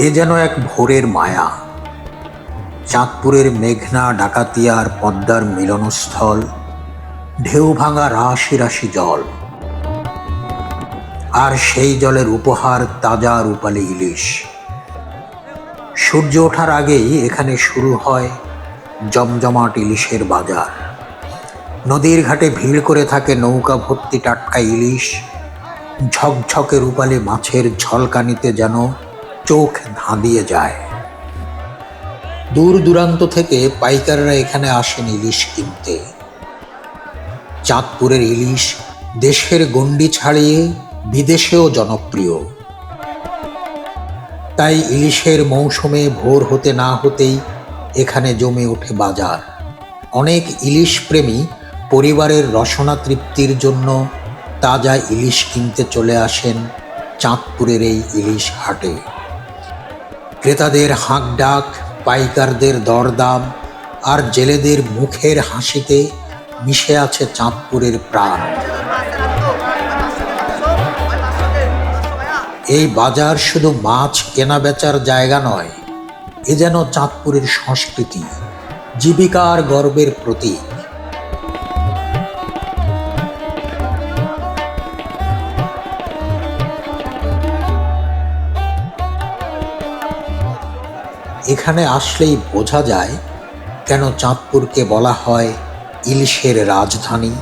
এ যেন এক ভোরের মায়া। চাঁদপুরের মেঘনা ডাকাতিয়ার পদ্মার মিলনস্থল, ঢেউ ভাঙা রাশি রাশি জল। আর সেই জলের উপহার তাজা রূপালী ইলিশ। সূর্য ওঠার আগেই এখানে শুরু হয় জমজমাট ইলিশের বাজার। নদীর ঘাটে ভিড় করে থাকে নৌকা ভর্তি টাটকা ইলিশ। ঝকঝকে রূপালী মাছের ঝলকানিতে যেন চোখ ধাঁধিয়ে যায়। দূর দূরান্ত থেকে পাইকাররা এখানে আসেন ইলিশ কিনতে। চাঁদপুরের ইলিশ দেশের গণ্ডি ছাড়িয়ে বিদেশেও জনপ্রিয়। তাই ইলিশের মৌসুমে ভোর হতে না হতেই এখানে জমে ওঠে বাজার। অনেক ইলিশ প্রেমী পরিবারের রসনা তৃপ্তির জন্য তাজা ইলিশ কিনতে চলে আসেন চাঁদপুরের এই ইলিশ হাটে। ক্রেতাদের হাঁক ডাক পাইকারদের দরদাম আর জেলেদের মুখের হাসিতে মিশে আছে চাঁদপুরের প্রাণ। এই বাজার শুধু মাছ কেনা বেচার জায়গা নয়, এ যেন চাঁদপুরের সংস্কৃতি, জীবিকার গর্বের প্রতীক। এখানে আসলেই বোঝা যায় কেন চাঁদপুরকে বলা হয় ইলিশের রাজধানী।